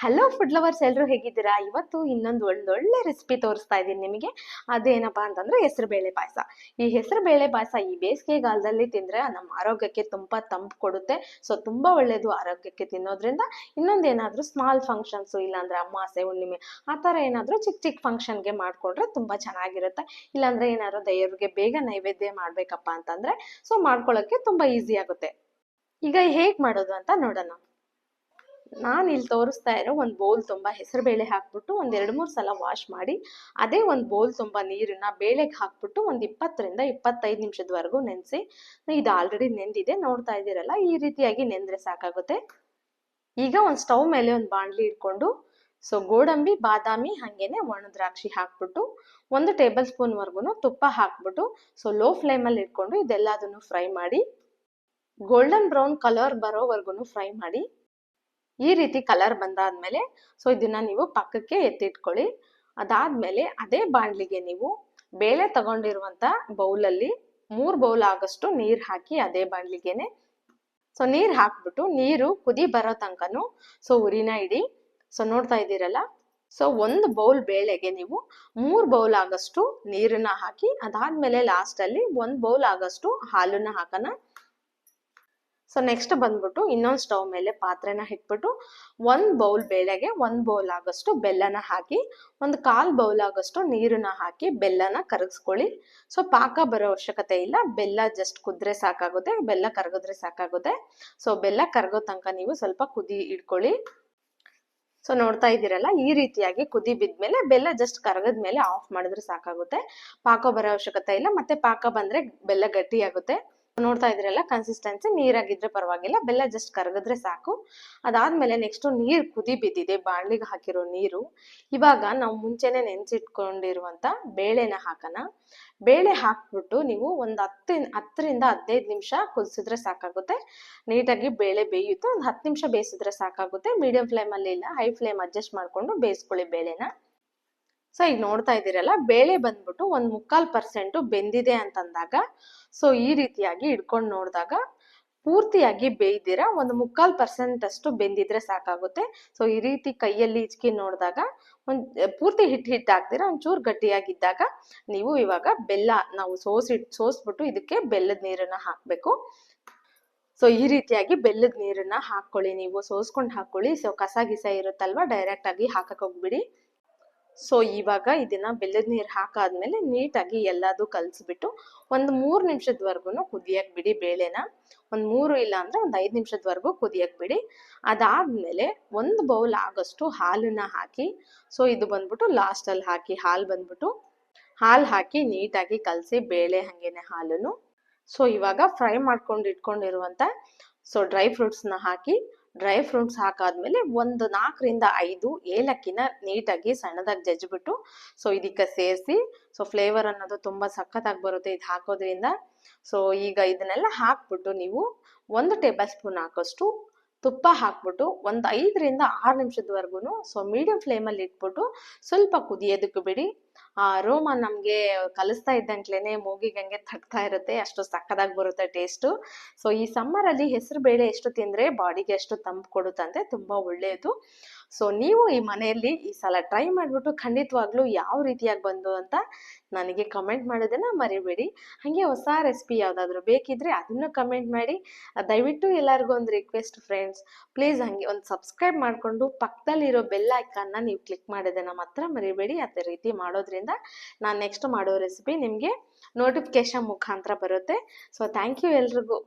Hello food lovers ಎಲ್ಲರೂ ಹೇಗಿದ್ದೀರಾ? ಇವತ್ತು ಇನ್ನೊಂದು ಒಳ್ಳೊಳ್ಳೆ ರೆಸಿಪಿ ತೋರಿಸ್ತಾ ಇದ್ದೀನಿ ನಿಮಗೆ. ಅದೇನಪ್ಪಾ ಅಂತಂದ್ರೆ ಹೆಸರುಬೇಳೆ ಪಾಯಸ. ಈ ಹೆಸರುಬೇಳೆ ಪಾಯಸ ಈ ಬೇಸಿಗೆಗಾಲದಲ್ಲಿ ತಿಂದರೆ ನಮ್ಮ ಆರೋಗ್ಯಕ್ಕೆ ತುಂಬಾ ತಂಪು ಕೊಡುತ್ತೆ. ಸೊ ತುಂಬಾ ಒಳ್ಳೆಯದು ಆರೋಗ್ಯಕ್ಕೆ ತಿನ್ನೋದ್ರಿಂದ. ಇನ್ನೊಂದೇನಾದ್ರೂ ಸ್ಮಾಲ್ ಫಂಕ್ಷನ್ಸ್ ಇಲ್ಲಾಂದ್ರೆ ಅಮಾಸೆ, ಹುಣ್ಣಿಮೆ, ಆ ಥರ ಏನಾದರೂ ಚಿಕ್ಕ ಚಿಕ್ಕ ಫಂಕ್ಷನ್ಗೆ ಮಾಡ್ಕೊಂಡ್ರೆ ತುಂಬಾ ಚೆನ್ನಾಗಿರುತ್ತೆ. ಇಲ್ಲಾಂದ್ರೆ ಏನಾದ್ರು ದೇವರಿಗೆ ಬೇಗ ನೈವೇದ್ಯ ಮಾಡಬೇಕಪ್ಪ ಅಂತಂದ್ರೆ ಸೊ ಮಾಡ್ಕೊಳ್ಳೋಕ್ಕೆ ತುಂಬಾ ಈಸಿ ಆಗುತ್ತೆ. ಈಗ ಹೇಗೆ ಮಾಡೋದು ಅಂತ ನೋಡೋಣ. ನಾನು ಇಲ್ಲಿ ತೋರಿಸ್ತಾ ಇರೋ ಒಂದು ಬೌಲ್ ತುಂಬ ಹೆಸರುಬೇಳೆ ಹಾಕ್ಬಿಟ್ಟು ಒಂದು ಎರಡು ಮೂರು ಸಲ ವಾಶ್ ಮಾಡಿ, ಅದೇ ಒಂದು ಬೌಲ್ ತುಂಬ ನೀರನ್ನ ಬೇಳೆಗೆ ಹಾಕ್ಬಿಟ್ಟು ಒಂದು ಇಪ್ಪತ್ತರಿಂದ ಇಪ್ಪತ್ತೈದು ನಿಮಿಷದವರೆಗೂ ನೆನೆಸಿ, ಇದು ಆಲ್ರೆಡಿ ನೆಂದಿದೆ, ನೋಡ್ತಾ ಇದ್ದೀರಲ್ಲ, ಈ ರೀತಿಯಾಗಿ ನೆಂದ್ರೆ ಸಾಕಾಗುತ್ತೆ. ಈಗ ಒಂದು ಸ್ಟವ್ ಮೇಲೆ ಒಂದು ಬಾಣಲಿ ಇಟ್ಕೊಂಡು ಸೊ ಗೋಡಂಬಿ, ಬಾದಾಮಿ ಹಾಗೇನೆ ಒಣ ದ್ರಾಕ್ಷಿ ಹಾಕ್ಬಿಟ್ಟು, ಒಂದು ಟೇಬಲ್ ಸ್ಪೂನ್ವರೆಗೂ ತುಪ್ಪ ಹಾಕ್ಬಿಟ್ಟು ಸೊ ಲೋ ಫ್ಲೇಮಲ್ಲಿ ಇಟ್ಕೊಂಡು ಇದೆಲ್ಲದನ್ನು ಫ್ರೈ ಮಾಡಿ ಗೋಲ್ಡನ್ ಬ್ರೌನ್ ಕಲರ್ ಬರೋವರೆಗೂ ಫ್ರೈ ಮಾಡಿ ಈ ರೀತಿ ಕಲರ್ ಬಂದಾದ್ಮೇಲೆ ಸೊ ಇದನ್ನ ನೀವು ಪಕ್ಕಕ್ಕೆ ಎತ್ತಿಟ್ಕೊಳ್ಳಿ. ಅದಾದ್ಮೇಲೆ ಅದೇ ಬಾಣಲಿಗೆ ನೀವು ಬೇಳೆ ತಗೊಂಡಿರುವಂತ ಬೌಲಲ್ಲಿ ಮೂರು ಬೌಲ್ ಆಗಷ್ಟು ನೀರು ಹಾಕಿ ಅದೇ ಬಾಣಲಿಗೆನೆ. ಸೊ ನೀರು ಹಾಕ್ಬಿಟ್ಟು ನೀರು ಕುದಿ ಬರೋ ತನಕನು ಸೊ ಉರಿನ ಇಡಿ. ಸೊ ನೋಡ್ತಾ ಇದ್ದೀರಲ್ಲ? ಸೊ ಒಂದು ಬೌಲ್ ಬೇಳೆಗೆ ನೀವು ಮೂರು ಬೌಲ್ ಆಗಷ್ಟು ನೀರನ್ನ ಹಾಕಿ, ಅದಾದ್ಮೇಲೆ ಲಾಸ್ಟ್ ಅಲ್ಲಿ ಒಂದ್ ಬೌಲ್ ಆಗಷ್ಟು ಹಾಲನ್ನ ಹಾಕೋಣ ಸೊ ನೆಕ್ಸ್ಟ್ ಬಂದ್ಬಿಟ್ಟು ಇನ್ನೊಂದು ಸ್ಟವ್ ಮೇಲೆ ಪಾತ್ರೆನ ಇಟ್ಬಿಟ್ಟು ಒಂದು ಬೌಲ್ ಬೇಳೆಗೆ ಒಂದು ಬೌಲ್ ಆಗೋಷ್ಟು ಬೆಲ್ಲನ ಹಾಕಿ, ಒಂದು ಕಾಲು ಬೌಲ್ ಆಗೋಷ್ಟು ನೀರನ್ನ ಹಾಕಿ ಬೆಲ್ಲನ ಕರಗಿಸ್ಕೊಳ್ಳಿ. ಸೊ ಪಾಕ ಬರೋ ಅವಶ್ಯಕತೆ ಇಲ್ಲ. ಬೆಲ್ಲ ಜಸ್ಟ್ ಕುದ್ರೆ ಸಾಕಾಗುತ್ತೆ. ಬೆಲ್ಲ ಕರಗಿದ್ರೆ ಸಾಕಾಗುತ್ತೆ. ಸೊ ಬೆಲ್ಲ ಕರಗೋ ತನಕ ನೀವು ಸ್ವಲ್ಪ ಕುದಿ ಇಟ್ಕೊಳ್ಳಿ. ಸೊ ನೋಡ್ತಾ ಇದ್ದೀರಲ್ಲ, ಈ ರೀತಿಯಾಗಿ ಕುದಿ ಬಿದ್ಮೇಲೆ ಬೆಲ್ಲ ಜಸ್ಟ್ ಕರಗದ ಮೇಲೆ ಆಫ್ ಮಾಡಿದ್ರೆ ಸಾಕಾಗುತ್ತೆ. ಪಾಕ ಬರೋ ಅವಶ್ಯಕತೆ ಇಲ್ಲ. ಮತ್ತೆ ಪಾಕ ಬಂದ್ರೆ ಬೆಲ್ಲ ಗಟ್ಟಿ ಆಗುತ್ತೆ ನೋಡ್ತಾ ಇದ್ರಲ್ಲ ಕನ್ಸಿಸ್ಟೆನ್ಸಿ ನೀರಾಗಿದ್ರೆ ಪರವಾಗಿಲ್ಲ, ಬೆಲ್ಲ ಜಸ್ಟ್ ಕರಗಿದ್ರೆ ಸಾಕು. ಅದಾದ್ಮೇಲೆ ನೆಕ್ಸ್ಟ್ ನೀರು ಕುದಿ ಬಿದ್ದಿದೆ, ಬಾಣ್ಲಿಗೆ ಹಾಕಿರೋ ನೀರು. ಇವಾಗ ನಾವು ಮುಂಚೆನೆ ನೆನ್ಸಿಟ್ಕೊಂಡಿರುವಂತ ಬೇಳೆನ ಹಾಕೋಣ. ಬೇಳೆ ಹಾಕ್ಬಿಟ್ಟು ನೀವು ಒಂದು ಹತ್ತು, ಹತ್ತರಿಂದ ಹದಿನೈದು ನಿಮಿಷ ಕುದಿಸಿದ್ರೆ ಸಾಕಾಗುತ್ತೆ. ನೀಟಾಗಿ ಬೇಳೆ ಬೇಯುತ್ತೆ, ಒಂದು ಹತ್ತು ನಿಮಿಷ ಬೇಯಿಸಿದ್ರೆ ಸಾಕಾಗುತ್ತೆ. ಮೀಡಿಯಂ ಫ್ಲೇಮಲ್ಲಿ ಇಲ್ಲ ಹೈ ಫ್ಲೇಮ್ ಅಡ್ಜಸ್ಟ್ ಮಾಡ್ಕೊಂಡು ಬೇಯಿಸ್ಕೊಳ್ಳಿ ಬೇಳೆನ. ಸೊ ಈಗ ನೋಡ್ತಾ ಇದ್ದೀರಲ್ಲ, ಬೇಳೆ ಬಂದ್ಬಿಟ್ಟು ಒಂದು ಮುಕ್ಕಾಲು ಪರ್ಸೆಂಟು ಬೆಂದಿದೆ ಅಂತಂದಾಗ ಸೊ ಈ ರೀತಿಯಾಗಿ ಇಡ್ಕೊಂಡು ನೋಡಿದಾಗ ಪೂರ್ತಿಯಾಗಿ ಬೇಯ್ದಿರ, ಒಂದು ಮುಕ್ಕಾಲು ಪರ್ಸೆಂಟ್ ಅಷ್ಟು ಬೆಂದಿದ್ರೆ ಸಾಕಾಗುತ್ತೆ. ಸೊ ಈ ರೀತಿ ಕೈಯಲ್ಲಿ ಇಚ್ಕಿ ನೋಡಿದಾಗ, ಒಂದು, ಪೂರ್ತಿ ಹಿಟ್ಟು ಹಿಟ್ಟು ಹಾಕ್ತೀರಾ ಒಂಚೂರು ಗಟ್ಟಿಯಾಗಿದ್ದಾಗ ನೀವು ಇವಾಗ ಬೆಲ್ಲ ನಾವು ಸೋಸಿ, ಸೋಸ್ಬಿಟ್ಟು ಇದಕ್ಕೆ ಬೆಲ್ಲದ ನೀರನ್ನ ಹಾಕಬೇಕು. ಸೊ ಈ ರೀತಿಯಾಗಿ ಬೆಲ್ಲದ ನೀರನ್ನ ಹಾಕೊಳ್ಳಿ ನೀವು, ಸೋಸ್ಕೊಂಡು ಹಾಕೊಳ್ಳಿ ಸೊ ಕಸ ಗಿಸ ಇರುತ್ತಲ್ವಾ ಡೈರೆಕ್ಟ್ ಆಗಿ ಹಾಕಕ್ ಹೋಗ್ಬಿಡಿ. ಸೊ ಇವಾಗ ಇದನ್ನ ಬೆಲ್ಲದ ನೀರು ಹಾಕಾದ್ಮೇಲೆ ನೀಟಾಗಿ ಎಲ್ಲದೂ ಕಲಸಿಬಿಟ್ಟು ಒಂದು ಮೂರು ನಿಮಿಷದವರೆಗೂ ಕುದಿಯಕ್ ಬಿಡಿ ಬೇಳೆನ. ಒಂದು ಮೂರು ಇಲ್ಲ ಅಂದ್ರೆ ಒಂದು ಐದು ನಿಮಿಷದವರೆಗೂ ಕುದಿಯಕ್ ಬಿಡಿ. ಅದಾದ್ಮೇಲೆ ಒಂದು ಬೌಲ್ ಆಗಷ್ಟು ಹಾಲನ್ನ ಹಾಕಿ ಸೊ ಇದು ಬಂದ್ಬಿಟ್ಟು ಲಾಸ್ಟಲ್ಲಿ ಹಾಕಿ ಹಾಲು ಬಂದ್ಬಿಟ್ಟು ಹಾಲು ಹಾಕಿ ನೀಟಾಗಿ ಕಲಸಿ ಬೇಳೆ ಹಾಗೇನೆ ಹಾಲನ್ನು ಸೊ ಇವಾಗ ಫ್ರೈ ಮಾಡ್ಕೊಂಡು ಇಟ್ಕೊಂಡಿರುವಂತ ಸೊ ಡ್ರೈ ಫ್ರೂಟ್ಸ್ನ ಹಾಕಿ ಡ್ರೈ ಫ್ರೂಟ್ಸ್ ಹಾಕಾದ್ಮೇಲೆ ಒಂದು ನಾಲ್ಕರಿಂದ ಐದು ಏಲಕ್ಕಿನ ನೀಟಾಗಿ ಸಣ್ಣದಾಗಿ ಜಜ್ಜಿಬಿಟ್ಟು ಸೊ ಇದಕ್ಕೆ ಸೇರಿಸಿ ಸೊ ಫ್ಲೇವರ್ ಅನ್ನೋದು ತುಂಬ ಸಖತ್ತಾಗಿ ಬರುತ್ತೆ ಇದು ಹಾಕೋದ್ರಿಂದ. ಸೊ ಈಗ ಇದನ್ನೆಲ್ಲ ಹಾಕ್ಬಿಟ್ಟು ನೀವು ಒಂದು ಟೇಬಲ್ ಸ್ಪೂನ್ ಹಾಕೋಷ್ಟು ತುಪ್ಪ ಹಾಕ್ಬಿಟ್ಟು ಒಂದು ಐದರಿಂದ ಆರು ನಿಮಿಷದವರೆಗೂ ಸೊ ಮೀಡಿಯಂ ಫ್ಲೇಮಲ್ಲಿ ಇಟ್ಬಿಟ್ಟು ಸ್ವಲ್ಪ ಕುದಿಯೋದಕ್ಕೆ ಬಿಡಿ. ಆ ರೋಮ ನಮ್ಗೆ ಕಲಿಸ್ತಾ ಇದ್ದಂಗ್ಲೇನೆ ಮೂಗಿಗಂಗೆ ತಗ್ತಾ ಇರುತ್ತೆ. ಅಷ್ಟು ಸಕ್ಕದಾಗಿ ಬರುತ್ತೆ ಟೇಸ್ಟು. ಸೊ, ಈ ಸಮ್ಮರ್ ಅಲ್ಲಿ ಹೆಸರು ಬೇಳೆ ಎಷ್ಟು ತಿಂದ್ರೆ ಬಾಡಿಗೆ ಎಷ್ಟು ತಂಪು ಕೊಡುತ್ತಂತೆ ತುಂಬಾ ಒಳ್ಳೆಯದು. ಸೊ, ನೀವು ಈ ಮನೆಯಲ್ಲಿ ಈ ಸಲ ಟ್ರೈ ಮಾಡಿಬಿಟ್ಟು ಖಂಡಿತವಾಗ್ಲೂ ಯಾವ ರೀತಿಯಾಗಿ ಬಂದು ಅಂತ ನನಗೆ ಕಮೆಂಟ್ ಮಾಡೋದನ್ನ ಮರಿಬೇಡಿ. ಹಾಗೆ ಹೊಸ ರೆಸಿಪಿ ಯಾವುದಾದ್ರೂ ಬೇಕಿದ್ರೆ ಅದನ್ನು ಕಮೆಂಟ್ ಮಾಡಿ. ದಯವಿಟ್ಟು ಎಲ್ಲರಿಗೂ ಒಂದು ರಿಕ್ವೆಸ್ಟ್ ಫ್ರೆಂಡ್ಸ್ ಪ್ಲೀಸ್ ಹಾಗೆ ಒಂದು ಸಬ್ಸ್ಕ್ರೈಬ್ ಮಾಡಿಕೊಂಡು ಪಕ್ಕದಲ್ಲಿರೋ ಬೆಲ್ ಐಕಾನ್ನ ನೀವು ಕ್ಲಿಕ್ ಮಾಡೋದನ್ನ ಮಾತ್ರ ಮರಿಬೇಡಿ. ಅದೇ ರೀತಿ ಮಾಡೋದ್ರಿಂದ ನಾನು ನೆಕ್ಸ್ಟ್ ಮಾಡೋ ರೆಸಿಪಿ ನಿಮಗೆ ನೋಟಿಫಿಕೇಶನ್ ಮುಖಾಂತರ ಬರುತ್ತೆ. ಸೊ ಥ್ಯಾಂಕ್ ಯು ಎಲ್ರಿಗೂ.